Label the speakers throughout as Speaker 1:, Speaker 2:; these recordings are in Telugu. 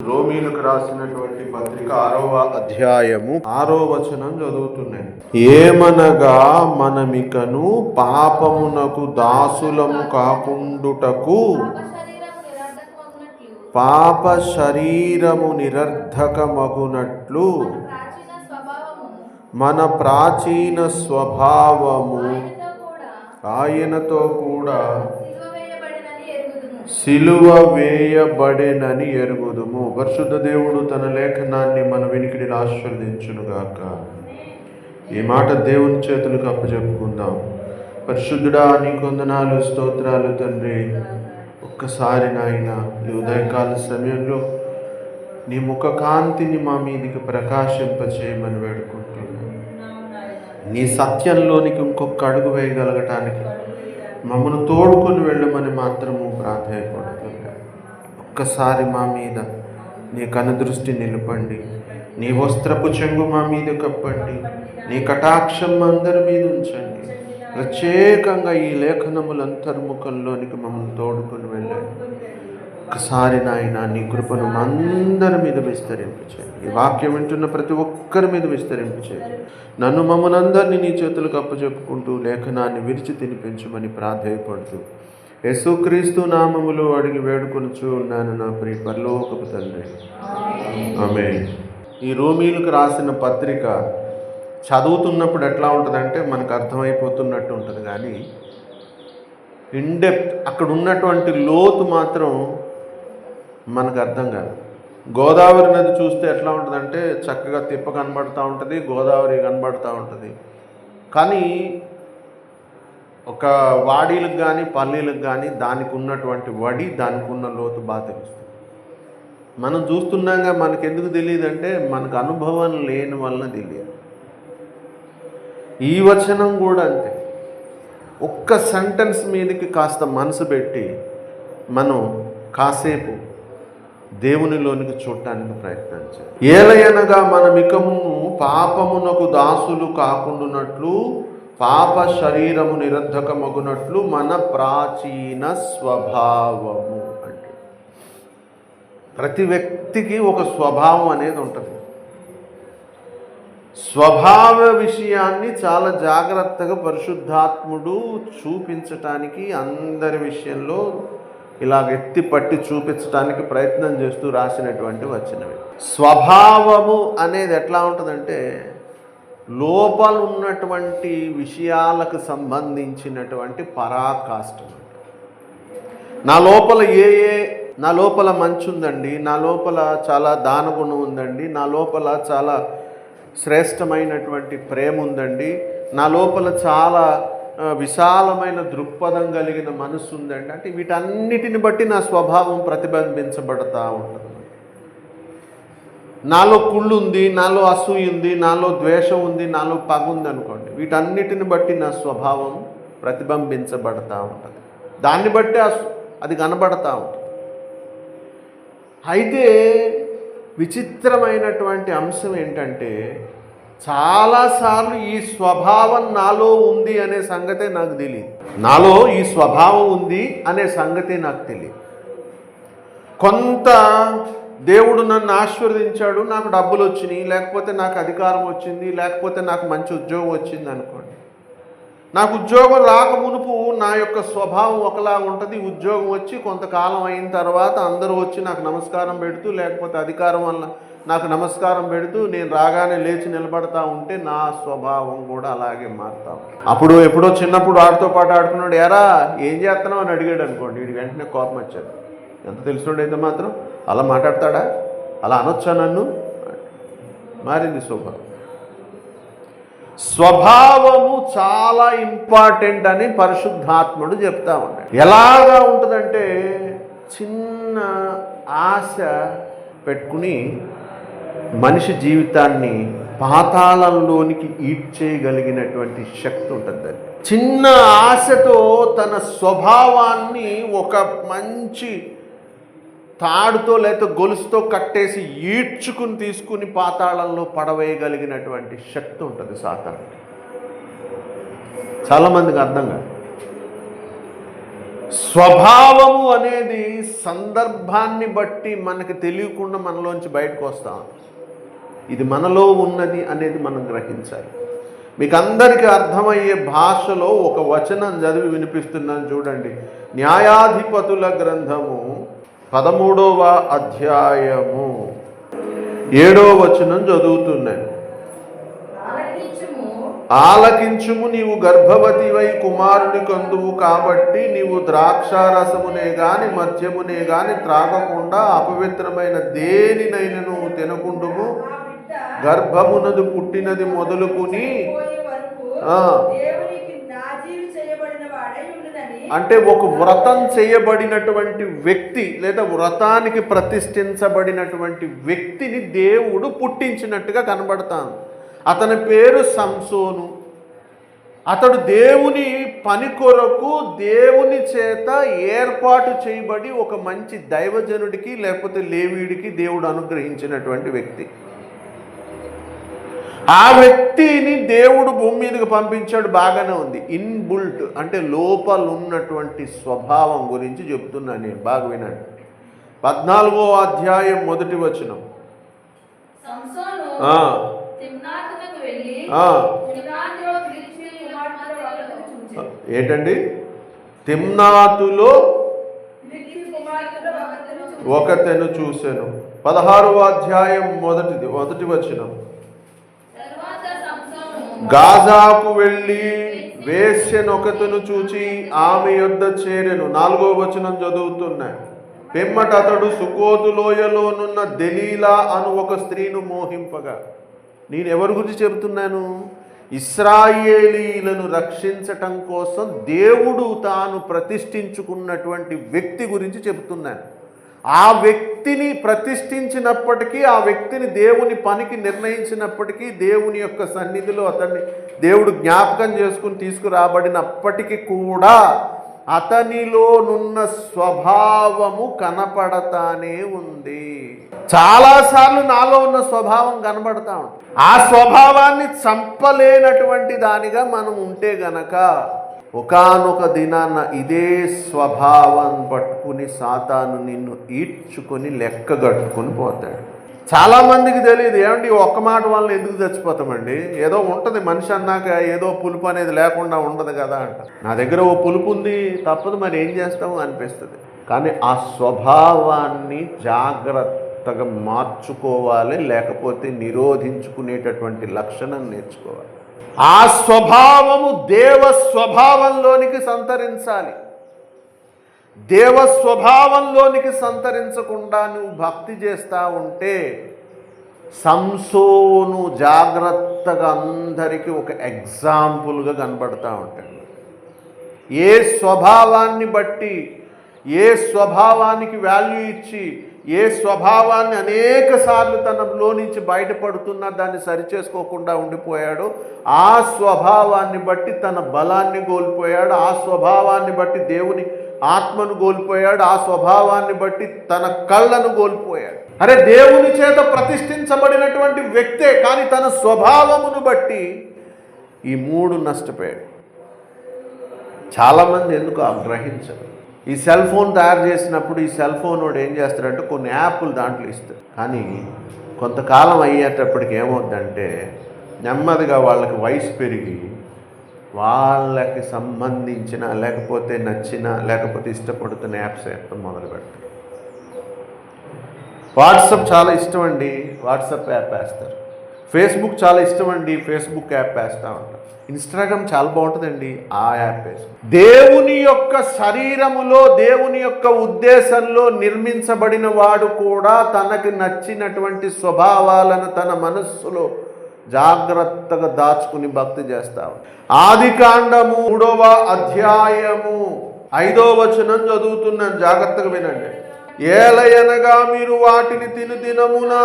Speaker 1: రోమీలకు రాసినటువంటి పత్రిక ఆరవ అధ్యాయము ఆరో వచనం చదువుతున్నాయి ఏమనగా మనమికను పాపమునకు దాసులము కాకుండుటకు
Speaker 2: పాప శరీరము నిరర్ధకమగునట్లు మన ప్రాచీన స్వభావము ఆయనతో కూడా సిలువ
Speaker 1: వేయబడేనని ఎరుగుదుము.
Speaker 2: పరిశుద్ధ దేవుడు తన లేఖనాన్ని మన వినికిడిని ఆశీర్వదించునుగాక. ఈ మాట దేవుని చేతులకు అప్పచెప్పుకుందాం పరిశుద్ధుడా నీ కొందనాలు స్తోత్రాలు తండ్రి. ఒక్కసారి నాయన ఈ ఉదయకాల సమయంలో నీ ముఖ కాంతిని మా మీదికి ప్రకాశింపచేయమని వేడుకుంటున్నాను నీ సత్యంలోనికి ఇంకొక అడుగు వేయగలగటానికి మమ్మల్ని తోడుకొని వెళ్ళమని మాత్రము ప్రాధాయపడుతున్నాను ఒక్కసారి మా మీద నీ కనుదృష్టి నిలపండి. నీ వస్త్రపు చెంగు మా మీద కప్పండి. నీ కటాక్షం మా అందరి మీద ఉంచండి. ప్రత్యేకంగా ఈ లేఖనముల అంతర్ముఖంలోనికి మమ్మల్ని తోడుకొని వెళ్ళండి. ఒక్కసారి నాయన నీ కృపను అందరి మీద విస్తరింపచేయండి. ఈ వాక్యం వింటున్న ప్రతి ఒక్కరి మీద విస్తరింపచేయండి. నన్ను మమ్మల్ని నీ చేతులకు అప్పచెప్పుకుంటూ లేఖనాన్ని విరిచి తినిపించమని ప్రాధేయపడుతూ యేసుక్రీస్తు నామములో అడిగి వేడుకొనుచు ఉన్నాను నా ప్రియ పరలోకపు తండ్రి. ఆమె ఈ రోమీలకు రాసిన పత్రిక చదువుతున్నప్పుడు ఎట్లా ఉంటుందంటే మనకు అర్థమైపోతున్నట్టు ఉంటుంది. కానీ ఇన్డెప్త్ అక్కడ ఉన్నటువంటి లోతు మాత్రం మనకు అర్థం కాదు. గోదావరి నది చూస్తే ఎట్లా ఉంటుందంటే చక్కగా తిప్ప కనబడుతూ ఉంటుంది గోదావరి కనబడుతూ ఉంటుంది. కానీ ఒక వాడీలకు కానీ పల్లీలకు కానీ దానికి ఉన్నటువంటి వడి దానికి ఉన్న లోతు బాగా తెలుస్తుంది. మనం చూస్తున్నాగా మనకు ఎందుకు తెలియదు అంటే మనకు అనుభవం లేని వలన తెలియదు. ఈ వచనం కూడా అంతే. ఒక్క సెంటెన్స్ మీదకి కాస్త మనసు పెట్టి మనం కాసేపు దేవునిలోనికి చూడటానికి ప్రయత్నం చేయాలి ఏలయనగా మనమికము పాపమునకు దాసులు కాకుండానట్లు పాప శరీరము నిరర్ధకమగునట్లు మన ప్రాచీన స్వభావము అంటే ప్రతి వ్యక్తికి ఒక స్వభావం అనేది ఉంటుంది. స్వభావ విషయాన్ని చాలా జాగ్రత్తగా పరిశుద్ధాత్ముడు చూపించటానికి అందరి విషయంలో ఇలా ఎత్తి పట్టి చూపించడానికి ప్రయత్నం చేస్తూ రాసినటువంటి వచ్చినవి స్వభావము అనేది ఎట్లా ఉంటుందంటే లోపల ఉన్నటువంటి విషయాలకు సంబంధించినటువంటి పరాకాష్టం నా లోపల ఏ ఏ నా లోపల మంచి ఉందండి నా లోపల చాలా దానగుణం ఉందండి నా లోపల చాలా శ్రేష్టమైనటువంటి ప్రేమ ఉందండి నా లోపల చాలా విశాలమైన దృక్పథం కలిగిన మనసు ఉందండి అంటే వీటన్నిటిని బట్టి నా స్వభావం ప్రతిబింబించబడతా ఉంటుంది. నాలో కుళ్ళు ఉంది నాలో అసూయ ఉంది నాలో ద్వేషం ఉంది నాలో పగ ఉంది అనుకోండి వీటన్నిటిని బట్టి నా స్వభావం ప్రతిబింబించబడతా ఉంటుంది. దాన్ని బట్టి అది కనబడతా ఉంటుంది. అయితే విచిత్రమైనటువంటి అంశం ఏంటంటే చాలాసార్లు ఈ స్వభావం నాలో ఉంది అనే సంగతే నాకు తెలియదు నాలో ఈ స్వభావం ఉంది అనే సంగతే నాకు తెలియదు కొంత దేవుడు నన్ను ఆశీర్వదించాడు నాకు డబ్బులు వచ్చినాయి లేకపోతే నాకు అధికారం వచ్చింది లేకపోతే నాకు మంచి ఉద్యోగం వచ్చింది అనుకోండి. నాకు ఉద్యోగం రాక మునుపు నా యొక్క స్వభావం ఒకలా ఉంటుంది. ఉద్యోగం వచ్చి కొంతకాలం అయిన తర్వాత అందరూ వచ్చి నాకు నమస్కారం పెడుతూ లేకపోతే అధికారం వల్ల నాకు నమస్కారం పెడుతూ నేను రాగానే లేచి నిలబడతా ఉంటే నా స్వభావం కూడా అలాగే మారుతా అప్పుడు ఎప్పుడో చిన్నప్పుడు ఆడితో పాటు ఆడుకున్నాడు ఎరా ఏం చేస్తున్నావు? అని అడిగాడు అనుకోండి. వీడి వెంటనే కోపం వచ్చాడు ఎంత తెలిసినోడైతే మాత్రం అలా మాట్లాడతాడా? అలా అనొచ్చా నన్ను? మారింది స్వభావం. స్వభావము చాలా ఇంపార్టెంట్ అని పరిశుద్ధాత్ముడు చెప్తా ఉన్నాడు. ఎలాగా ఉంటుందంటే చిన్న ఆశ పెట్టుకుని మనిషి జీవితాన్ని పాతాళంలోనికి ఈడ్చేయగలిగినటువంటి శక్తి ఉంటుంది. చిన్న ఆశతో తన స్వభావాన్ని ఒక మంచి తాడుతో లేకపోతే గొలుసుతో కట్టేసి ఈడ్చుకుని తీసుకుని పాతాళంలో పడవేయగలిగినటువంటి శక్తి ఉంటుంది సాతాను చాలామందికి అర్థం కాదు. స్వభావము అనేది సందర్భాన్ని బట్టి మనకి తెలియకుండా మనలోంచి బయటకు వస్తాం ఇది మనలో ఉన్నది అనేది మనం గ్రహించాలి. మీకు అందరికీ అర్థమయ్యే భాషలో ఒక వచనం చదివి వినిపిస్తున్నాను చూడండి. న్యాయాధిపతుల గ్రంథము పదమూడవ అధ్యాయము. ఏడో వచనం చదువుతున్నాను.
Speaker 1: ఆలకించుము
Speaker 2: నీవు గర్భవతివై కుమారుని కందువు కాబట్టి నీవు ద్రాక్షారసమునే గాని మద్యమునే గాని త్రాగకుండా అపవిత్రమైన దేనినైనను తినకుండుము. గర్భమునదు పుట్టినది మొదలుకుని అంటే ఒక వ్రతం చేయబడినటువంటి వ్యక్తి లేదా వ్రతానికి ప్రతిష్ఠించబడినటువంటి వ్యక్తిని దేవుడు పుట్టించినట్టుగా కనబడతాను. అతని పేరు సంసోను. అతడు దేవుని పని కొరకు దేవుని చేత ఏర్పాటు చేయబడి ఒక మంచి దైవజనుడికి లేకపోతే లేవీడికి దేవుడు అనుగ్రహించినటువంటి వ్యక్తి. ఆ వ్యక్తిని దేవుడు భూమి మీదకి పంపించాడు బాగానే ఉంది. ఇన్బుల్ట్ అంటే లోపల ఉన్నటువంటి స్వభావం గురించి చెప్తున్నాను నేను బాగా వినండి. పద్నాలుగో అధ్యాయం మొదటి వచనం. ఏంటండి? తిమ్నాతులో ఒకతెను చూశాను. పదహారవ అధ్యాయం మొదటిది మొదటి వచనం. గాజాకు వెళ్ళి వేశ్యనొకతను చూచి ఆమె యొద్ద చేరెను. నాలుగో వచనం చదువుతున్నా పిమ్మట అతడు సుకోతు లోయలోనున్న దెలీలా అను ఒక స్త్రీను మోహింపగా నేను ఎవరి గురించి చెబుతున్నాను? ఇస్రాయేలీలను రక్షించటం కోసం దేవుడు తాను ప్రతిష్ఠించుకున్నటువంటి వ్యక్తి గురించి చెబుతున్నాను. ఆ వ్యక్తిని ప్రతిష్ఠించినప్పటికీ ఆ వ్యక్తిని దేవుని పనికి నిర్ణయించినప్పటికీ దేవుని యొక్క సన్నిధిలో అతన్ని దేవుడు జ్ఞాపకం చేసుకుని తీసుకురాబడినప్పటికీ కూడా అతనిలోనున్న స్వభావము కనపడతానే ఉంది. చాలాసార్లు నాలో ఉన్న స్వభావం కనబడతా ఉంది ఆ స్వభావాన్ని చంపలేనటువంటి దానిగా మనం ఉంటే గనక ఒకానొక దినాన ఇదే స్వభావం పట్టుకుని సాతాను నిన్ను ఈడ్చుకొని లెక్క కట్టుకొని పోతాడు. చాలామందికి తెలియదు ఏమండి ఒక్క మాట వల్ల ఎందుకు చచ్చిపోతామండి? ఏదో ఉంటుంది మనిషి అన్నాక ఏదో పులుపు అనేది లేకుండా ఉండదు కదా అంట. నా దగ్గర ఓ పులుపు ఉంది తప్పదు మరి ఏం చేస్తాము అనిపిస్తుంది. కానీ ఆ స్వభావాన్ని జాగ్రత్తగా మార్చుకోవాలి లేకపోతే నిరోధించుకునేటటువంటి లక్షణం నేర్చుకోవాలి. ఆ స్వభావము దేవ స్వభావంలోనికి సంతరించాలి. దేవ స్వభావంలోనికి సంతరించకుండా నువ్వు భక్తి చేస్తూ ఉంటే సంసోను జాగ్రత్తగా అందరికీ ఒక ఎగ్జాంపుల్గా కనబడతా ఉంటాడు. ఏ స్వభావాన్ని బట్టి ఏ స్వభావానికి వాల్యూ ఇచ్చి ఏ స్వభావాన్ని అనేక సార్లు తనలో నుంచి బయటపడుతున్నా దాన్ని సరిచేసుకోకుండా ఉండిపోయాడు. ఆ స్వభావాన్ని బట్టి తన బలాన్ని కోల్పోయాడు. ఆ స్వభావాన్ని బట్టి దేవుని ఆత్మను కోల్పోయాడు. ఆ స్వభావాన్ని బట్టి తన కళ్ళను కోల్పోయాడు. అరే దేవుని చేత ప్రతిష్ఠించబడినటువంటి వ్యక్తే కానీ తన స్వభావమును బట్టి ఈ మూడు నష్టపోయాడు. చాలామంది ఎందుకు గ్రహించరు? ఈ సెల్ ఫోన్ తయారు చేసినప్పుడు ఈ సెల్ ఫోన్ వాడు ఏం చేస్తాడంటే కొన్ని యాప్లు దాంట్లో ఇస్తాడు. కానీ కొంతకాలం అయ్యేటప్పటికి ఏమవుద్దంటే నెమ్మదిగా వాళ్ళకి వయసు పెరిగి వాళ్ళకి సంబంధించిన లేకపోతే నచ్చిన లేకపోతే ఇష్టపడుతున్న యాప్స్ ఎత్తడం మొదలు పెడతారు. వాట్సప్ చాలా ఇష్టం అండి. వాట్సాప్ యాప్ వేస్తారు. ఫేస్బుక్ చాలా ఇష్టం అండి ఫేస్బుక్ యాప్ వేస్తూ ఉంటారు ఇన్స్టాగ్రామ్ చాలా బాగుంటుందండి. ఆ యాప్ వేస్తాం దేవుని యొక్క శరీరములో దేవుని యొక్క ఉద్దేశంలో నిర్మించబడిన వాడు కూడా తనకు నచ్చినటువంటి స్వభావాలను తన మనస్సులో జాగ్రత్తగా దాచుకుని భక్తి చేస్తావు ఆది కాండము మూడవ అధ్యాయము ఐదో వచనం చదువుతున్నాను. జాగ్రత్తగా వినండి. ఏలయనగా మీరు వాటిని తిను దినమునా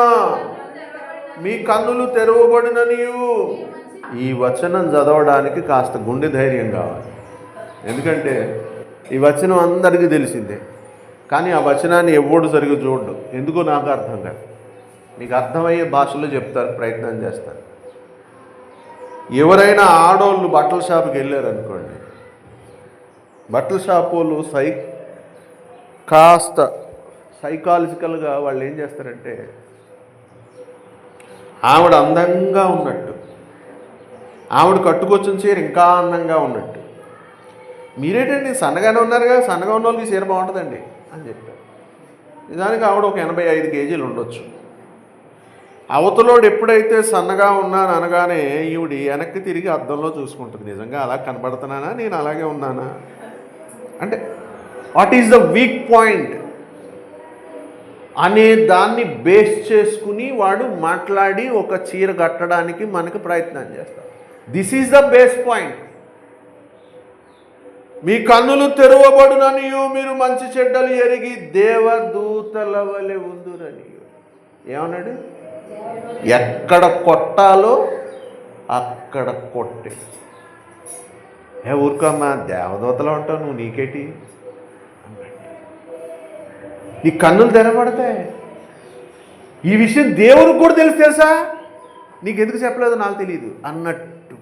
Speaker 2: మీ కన్నులు తెరవబడిన నీవు ఈ వచనం చదవడానికి కాస్త గుండె ధైర్యం కావాలి. ఎందుకంటే ఈ వచనం అందరికీ తెలిసిందే. కానీ ఆ వచనాన్ని ఎవడు సరిగ్గా చూడడు. ఎందుకో నాకు అర్థం కాదు. మీకు అర్థమయ్యే భాషలో చెప్తారు ప్రయత్నం చేస్తారు. ఎవరైనా ఆడోళ్ళు బట్టల షాప్కి వెళ్ళారు అనుకోండి బట్టల షాప్ వాళ్ళు సై కాస్త సైకాలజికల్గా వాళ్ళు ఏం చేస్తారంటే ఆవిడ అందంగా ఉన్నట్టు. ఆవిడ కట్టుకొచ్చిన చీర ఇంకా అందంగా ఉన్నట్టు. మీరేంటండి సన్నగానే ఉన్నారుగా సన్నగా ఉన్న వాళ్ళకి చీర బాగుంటుందండి అని చెప్పారు. నిజానికి ఆవిడ ఒక ఎనభై ఐదు కేజీలు ఉండొచ్చు. అవతలోడు ఎప్పుడైతే సన్నగా ఉన్నాను అనగానే ఈవిడి వెనక్కి తిరిగి అద్దంలో చూసుకుంటుంది. నిజంగా అలా కనబడుతున్నానా? నేను అలాగే ఉన్నానా? అంటే what is the weak point అనే దాన్ని బేస్ చేసుకుని వాడు మాట్లాడి ఒక చీర కట్టడానికి మనకి ప్రయత్నం చేస్తాడు. This is the base point మీ కన్నులు తెరవబడుననియు మీరు మంచి చెడ్డలు ఎరిగి దేవదూతల వలె ఉందురని ఏమన్నాడు? ఎక్కడ కొట్టాలో అక్కడ కొట్టే. ఏ ఊరుకమ్మా దేవదూతలో ఉంటావు నువ్వు నీకేటి? నీ కన్నులు తెరబడతాయి ఈ విషయం దేవుడికి కూడా తెలుసు తెలుసా? నీకు ఎందుకు చెప్పలేదు నాకు తెలియదు అన్నట్టు.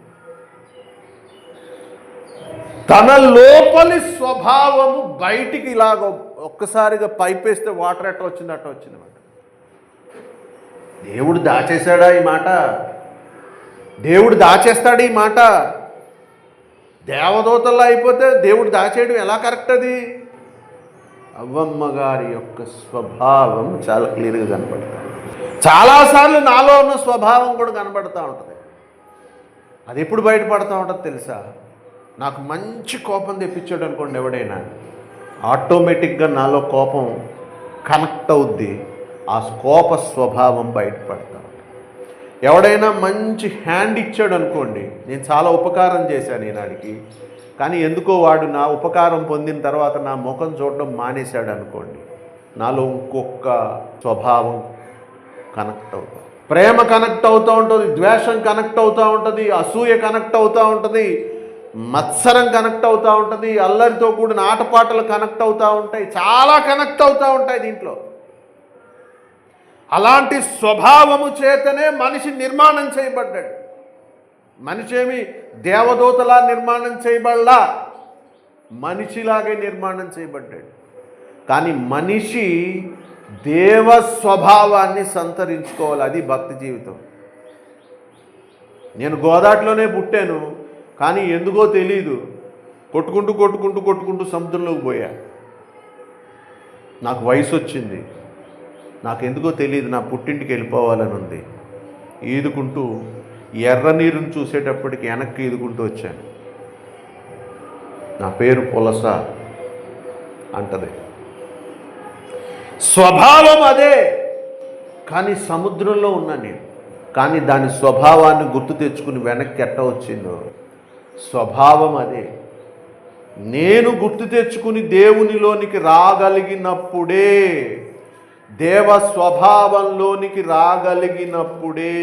Speaker 2: తన లోపలి స్వభావము బయటికి ఇలాగ ఒక్కసారిగా పైపేస్తే వాటర్ ఎట్ట వచ్చింది అట్ట వచ్చిందన్నమాట. దేవుడు దాచేశాడా ఈ మాట? దేవుడు దాచేస్తాడు ఈ మాట? దేవదూతల్లో అయిపోతే దేవుడు దాచేయడం ఎలా కరెక్ట్ అది? అవ్వమ్మ గారి యొక్క స్వభావం చాలా క్లియర్గా కనపడుతుంది చాలాసార్లు నాలో ఉన్న స్వభావం కూడా కనబడుతూ ఉంటుంది. అది ఎప్పుడు బయటపడుతూ ఉంటుంది తెలుసా? నాకు మంచి కోపం తెప్పించాడు అనుకోండి ఎవడైనా. ఆటోమేటిక్గా నాలో కోపం కనెక్ట్ అవుద్ది. ఆ కోప స్వభావం బయటపడతా ఎవడైనా మంచి హ్యాండ్ ఇచ్చాడు అనుకోండి నేను చాలా ఉపకారం చేశాను ఈనాడికి. కానీ ఎందుకో వాడు నా ఉపకారం పొందిన తర్వాత నా ముఖం చూడడం మానేశాడు అనుకోండి నాలో ఇంకొక స్వభావం కనెక్ట్ అవుతుంది. ప్రేమ కనెక్ట్ అవుతూ ఉంటుంది ద్వేషం కనెక్ట్ అవుతూ ఉంటుంది అసూయ కనెక్ట్ అవుతూ ఉంటుంది మత్సరం కనెక్ట్ అవుతూ ఉంటుంది అల్లరితో కూడిన ఆటపాటలు కనెక్ట్ అవుతూ ఉంటాయి చాలా కనెక్ట్ అవుతూ ఉంటాయి దీంట్లో. అలాంటి స్వభావము చేతనే మనిషి నిర్మాణం చేయబడ్డాడు. మనిషి ఏమి దేవదూతలా నిర్మాణం చేయబడలా. మనిషిలాగే నిర్మాణం చేయబడ్డాడు. కానీ మనిషి దేవ స్వభావాన్ని సంతరించుకోవాలి. అది భక్తి జీవితం. నేను గోదాటిలోనే పుట్టాను కానీ ఎందుకో తెలీదు. కొట్టుకుంటూ కొట్టుకుంటూ కొట్టుకుంటూ సముద్రంలోకి పోయా. నాకు వయసు వచ్చింది. నాకు ఎందుకో తెలియదు నా పుట్టింటికి వెళ్ళిపోవాలని ఉంది. ఈదుకుంటూ ఎర్ర నీరుని చూసేటప్పటికి వెనక్కి ఎదుగుంటూ వచ్చాను. నా పేరు పులస అంటది. స్వభావం అదే కానీ సముద్రంలో ఉన్నా నేను కానీ దాని స్వభావాన్ని గుర్తు తెచ్చుకుని వెనక్కి ఎట్ట వచ్చిందో. స్వభావం అదే నేను గుర్తు తెచ్చుకుని దేవునిలోనికి రాగలిగినప్పుడే దేవ స్వభావంలోనికి రాగలిగినప్పుడే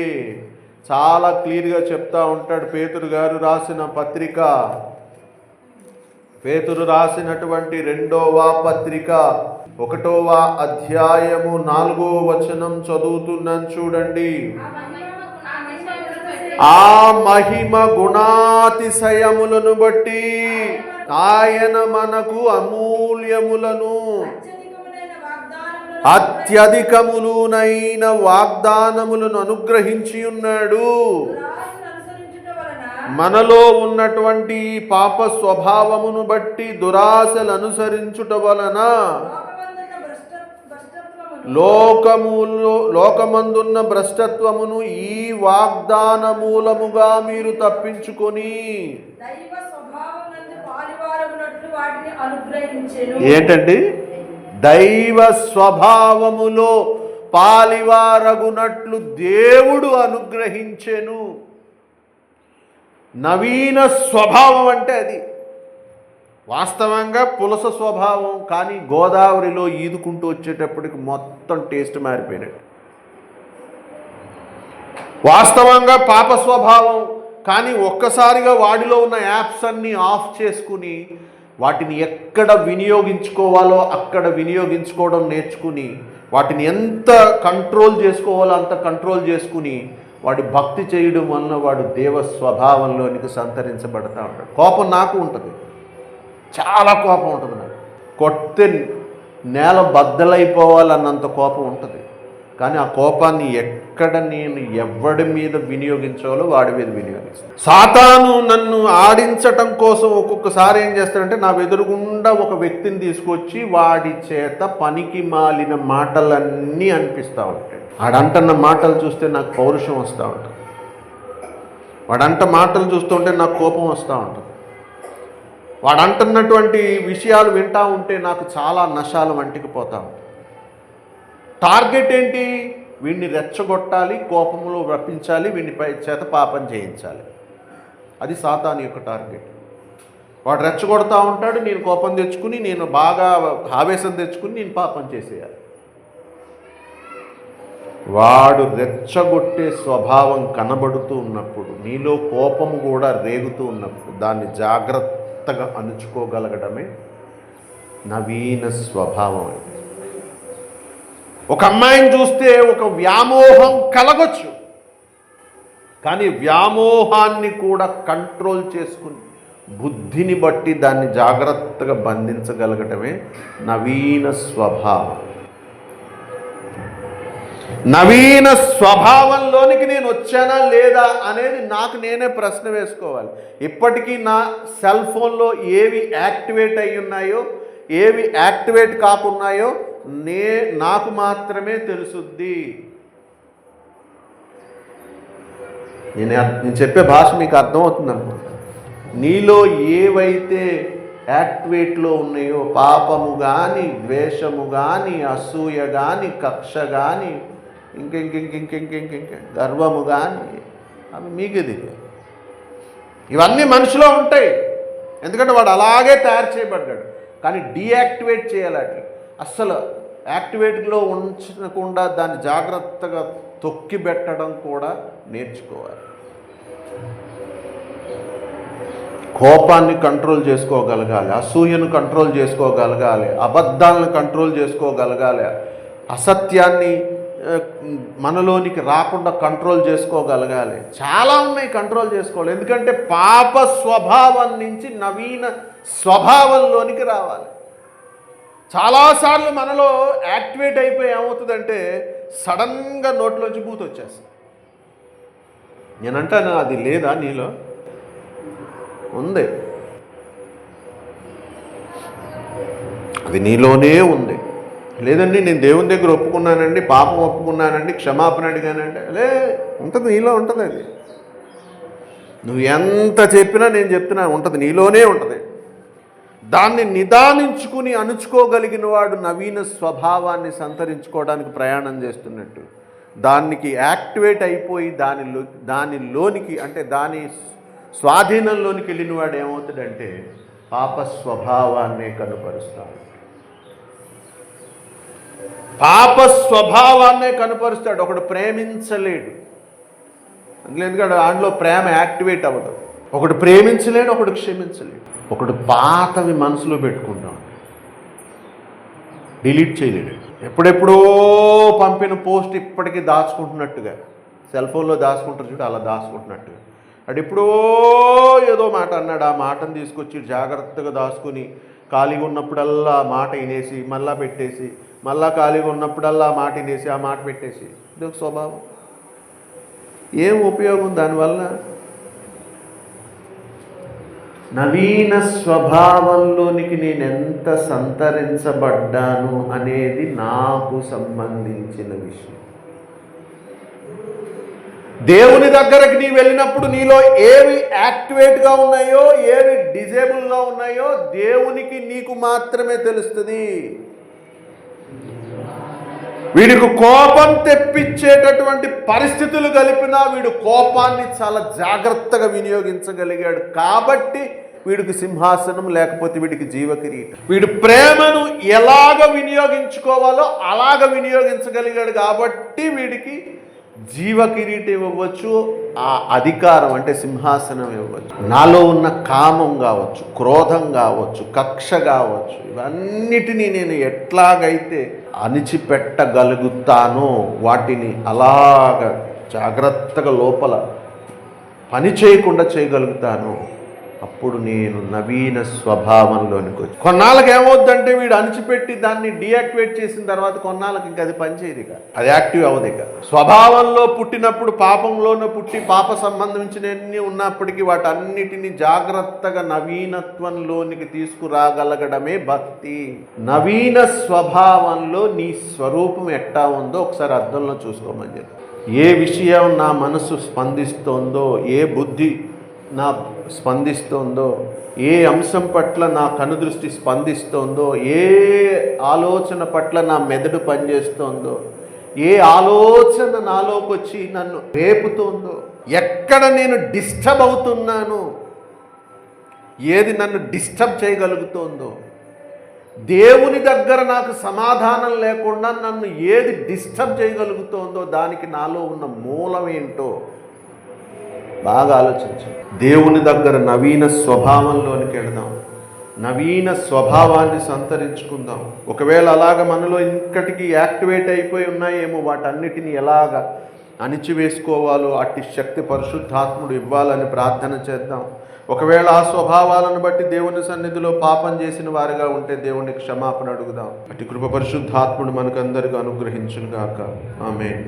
Speaker 2: చాలా క్లియర్గా చెప్తా ఉంటాడు పేతురు గారు రాసిన పత్రిక. పేతురు రాసినటువంటి రెండవ పత్రిక ఒకటవ అధ్యాయము నాలుగో వచనం చదువుతున్నాను చూడండి.
Speaker 1: ఆ మహిమ గుణాతిశయములను బట్టి
Speaker 2: ఆయన మనకు అమూల్యములను అత్యధికములునైన
Speaker 3: వాగ్దానములను
Speaker 2: అనుగ్రహించి ఉన్నాడు. మనలో ఉన్నటువంటి పాప స్వభావమును బట్టి దురాశలు అనుసరించుట వలన లోకములో లోకమందున్న భ్రష్టత్వమును ఈ వాగ్దాన మూలముగా మీరు తప్పించుకొని ఏంటండి? దైవ స్వభావములో పాలివారగునట్లు దేవుడు అనుగ్రహించెను. నవీన స్వభావం అంటే అది. వాస్తవంగా పులస స్వభావం కానీ గోదావరిలో ఈదుకుంటూ వచ్చేటప్పటికి మొత్తం టేస్ట్ మారిపోయినట్టు. వాస్తవంగా పాప స్వభావం కానీ ఒక్కసారిగా వాడిలో ఉన్న యాప్స్ అన్నీ ఆఫ్ చేసుకుని వాటిని ఎక్కడ వినియోగించుకోవాలో అక్కడ వినియోగించుకోవడం నేర్చుకుని వాటిని ఎంత కంట్రోల్ చేసుకోవాలో అంత కంట్రోల్ చేసుకుని వాడి భక్తి చేయడం వలన వాడు దేవ స్వభావంలోనికి సంతరించబడతా ఉంటాడు. కోపం నాకు ఉంటుంది. చాలా కోపం ఉంటుంది నాకు. కొట్టే నేల బద్దలైపోవాలన్నంత కోపం ఉంటుంది. కానీ ఆ కోపాన్ని ఎక్కడ నేను ఎవడి మీద వినియోగించాలో వాడి మీద వినియోగిస్తాను. సాతాను నన్ను ఆడించటం కోసం ఒక్కొక్కసారి ఏం చేస్తాడంటే నా ఎదురుగుండా ఒక వ్యక్తిని తీసుకొచ్చి వాడి చేత పనికి మాలిన మాటలన్నీ అనిపిస్తూ ఉంటాయి. ఆడంటన్న మాటలు చూస్తే నాకు పౌరుషం వస్తూ ఉంటుంది. వాడంట మాటలు చూస్తుంటే నాకు కోపం వస్తూ ఉంటుంది. వాడంటున్నటువంటి విషయాలు వింటూ ఉంటే నాకు చాలా నశాలు వంటికి పోతా ఉంటాయి టార్గెట్ ఏంటి? వీడిని రెచ్చగొట్టాలి కోపంలో రప్పించాలి వీడిని పై చేత పాపం చేయించాలి. అది సాతాన్ యొక్క టార్గెట్. వాడు రెచ్చగొడతా ఉంటాడు నేను కోపం తెచ్చుకుని నేను బాగా ఆవేశం తెచ్చుకుని నేను పాపం చేసేయాలి. వాడు రెచ్చగొట్టే స్వభావం కనబడుతూ ఉన్నప్పుడు నీలో కోపం కూడా రేగుతూ ఉన్నప్పుడు దాన్ని జాగ్రత్తగా అణుచుకోగలగడమే నవీన స్వభావం. ఒక అమ్మాయిని చూస్తే ఒక వ్యామోహం కలగొచ్చు. కానీ వ్యామోహాన్ని కూడా కంట్రోల్ చేసుకుని బుద్ధిని బట్టి దాన్ని జాగ్రత్తగా బంధించగలగటమే నవీన స్వభావం. నవీన స్వభావంలోనికి నేను వచ్చానా లేదా అనేది నాకు నేనే ప్రశ్న వేసుకోవాలి. ఇప్పటికీ నా సెల్ ఫోన్లో ఏవి యాక్టివేట్ అయి ఉన్నాయో ఏవి యాక్టివేట్ కాకున్నాయో నే నాకు మాత్రమే తెలుసుద్ది. నేను నేను చెప్పే భాష మీకు అర్థమవుతుంది అనుకుంటా నీలో ఏవైతే యాక్టివేట్లో ఉన్నాయో పాపము కానీ ద్వేషము కానీ అసూయ కానీ కక్ష కానీ ఇంకింకింకింకింకింకింక గర్వము కానీ అవి మీకు దిగే ఇవన్నీ మనిషిలో ఉంటాయి. ఎందుకంటే వాడు అలాగే తయారు చేయబడ్డాడు. కానీ డీయాక్టివేట్ చేయాలి అట్లా అస్సలు యాక్టివేట్లో ఉంచకుండా దాన్ని జాగ్రత్తగా తొక్కి పెట్టడం కూడా నేర్చుకోవాలి. కోపాన్ని కంట్రోల్ చేసుకోగలగాలి అసూయను కంట్రోల్ చేసుకోగలగాలి అబద్ధాలను కంట్రోల్ చేసుకోగలగాలి అసత్యాన్ని మనలోనికి రాకుండా కంట్రోల్ చేసుకోగలగాలి. చాలా ఉన్నాయి కంట్రోల్ చేసుకోవాలి. ఎందుకంటే పాప స్వభావం నుంచి నవీన స్వభావంలోనికి రావాలి. చాలాసార్లు మనలో యాక్టివేట్ అయిపోయి ఏమవుతుందంటే సడన్గా నోట్లోంచి బూత్ వచ్చేస్తుంది. నేనంటాను అది లేదా నీలో? ఉంది. అది నీలోనే ఉంది. లేదండి నేను దేవుని దగ్గర ఒప్పుకున్నానండి పాపం ఒప్పుకున్నానండి క్షమాపణ అడిగానండి. లే ఉంటుంది నీలో ఉంటుంది అది. నువ్వు ఎంత చెప్పినా నేను చెప్తున్నా ఉంటుంది నీలోనే ఉంటుంది. దాన్ని నిదానించుకుని అణుచుకోగలిగిన వాడు నవీన స్వభావాన్ని సంతరించుకోవడానికి ప్రయాణం చేస్తున్నట్టు. దానికి యాక్టివేట్ అయిపోయి దానిలో దానిలోనికి అంటే దాని స్వాధీనంలోనికి వెళ్ళిన వాడు ఏమవుతాడంటే పాప స్వభావాన్నే కనుపరుస్తాడు. పాప స్వభావాన్నే కనుపరుస్తాడు. ఒకడు ప్రేమించలేడు. అందులో ఎందుకంటే దాంట్లో ప్రేమ యాక్టివేట్ అవ్వదు. ఒకడు ప్రేమించలేడు ఒకడు క్షమించలేడు. ఒకడు పాతవి మనసులో పెట్టుకుంటాడు. డిలీట్ చేయలేడు. ఎప్పుడెప్పుడో పంపిన పోస్ట్ ఇప్పటికీ దాచుకుంటున్నట్టుగా. సెల్ ఫోన్లో దాచుకుంటారు చూడు అలా దాచుకుంటున్నట్టుగా. అటు ఎప్పుడో ఏదో మాట అన్నాడు ఆ మాటను తీసుకొచ్చి జాగ్రత్తగా దాచుకుని ఖాళీగా ఉన్నప్పుడల్లా ఆ మాట వినేసి మళ్ళా పెట్టేసి మళ్ళా ఖాళీగా ఉన్నప్పుడల్లా మాట వినేసి ఆ మాట పెట్టేసి. ఇది ఒక స్వభావం. ఏం ఉపయోగం దానివల్ల? నవీన స్వభావంలోనికి నేను ఎంత సంతరించబడ్డాను అనేది నాకు సంబంధించిన విషయం. దేవుని దగ్గరకి నీ వెళ్ళినప్పుడు నీలో ఏవి యాక్టివేట్గా ఉన్నాయో ఏవి డిజేబుల్గా ఉన్నాయో దేవునికి నీకు మాత్రమే తెలుస్తుంది. వీడికి కోపం తెప్పించేటటువంటి పరిస్థితులు కలిపినా వీడు కోపాన్ని చాలా జాగ్రత్తగా వినియోగించగలిగాడు. కాబట్టి వీడికి సింహాసనం లేకపోతే వీడికి జీవకిరీటం. వీడు ప్రేమను ఎలాగ వినియోగించుకోవాలో అలాగ వినియోగించగలిగాడు కాబట్టి వీడికి జీవ కిరీటం ఇవ్వచ్చు ఆ అధికారం అంటే సింహాసనం ఇవ్వచ్చు నాలో ఉన్న కామం కావచ్చు క్రోధం కావచ్చు కక్ష కావచ్చు ఇవన్నిటినీ నేను ఎట్లాగైతే అణిచిపెట్టగలుగుతానో వాటిని అలాగ జాగ్రత్తగా లోపల పని చేయకుండా చేయగలుగుతాను. అప్పుడు నేను నవీన స్వభావంలోనికి వచ్చి కొన్నాళ్ళకి ఏమవుద్దంటే వీడు అణిచిపెట్టి దాన్ని డియాక్టివేట్ చేసిన తర్వాత కొన్నాళ్ళకి ఇంకా అది పనిచేయదు ఇక. అది యాక్టివ్ అవ్వదు ఇక. స్వభావంలో పుట్టినప్పుడు పాపంలోనే పుట్టి పాప సంబంధించినవన్నీ ఉన్నప్పటికీ వాటన్నిటిని జాగ్రత్తగా నవీనత్వంలోనికి తీసుకురాగలగడమే భక్తి. నవీన స్వభావంలో నీ స్వరూపం ఎట్టా ఉందో ఒకసారి అర్థంలో చూసుకోమని చెప్పి. ఏ విషయం నా మనసు స్పందిస్తోందో ఏ బుద్ధి నా స్పందిస్తోందో ఏ అంశం పట్ల నా కనుదృష్టి స్పందిస్తోందో ఏ ఆలోచన పట్ల నా మెదడు పనిచేస్తోందో ఏ ఆలోచన నాలోకి వచ్చి నన్ను రేపుతోందో ఎక్కడ నేను డిస్టర్బ్ అవుతున్నాను ఏది నన్ను డిస్టర్బ్ చేయగలుగుతోందో దేవుని దగ్గర నాకు సమాధానం లేకుండా నన్ను ఏది డిస్టర్బ్ చేయగలుగుతోందో దానికి నాలో ఉన్న మూలం ఏంటో బాగా ఆలోచించు. దేవుని దగ్గర నవీన స్వభావంలోనికి వెళదాం. నవీన స్వభావాన్ని సంతరించుకుందాం. ఒకవేళ అలాగ మనలో ఇంకటికి యాక్టివేట్ అయిపోయి ఉన్నాయేమో వాటన్నిటిని ఎలాగ అణిచివేసుకోవాలో అట్టి శక్తి పరిశుద్ధాత్ముడు ఇవ్వాలని ప్రార్థన చేద్దాం. ఒకవేళ ఆ స్వభావాలను బట్టి దేవుని సన్నిధిలో పాపం చేసిన వారిగా ఉంటే దేవుని క్షమాపణ అడుగుదాం. అటు కృప పరిశుద్ధాత్ముడు మనకందరికీ అనుగ్రహించునుగాక. ఆమె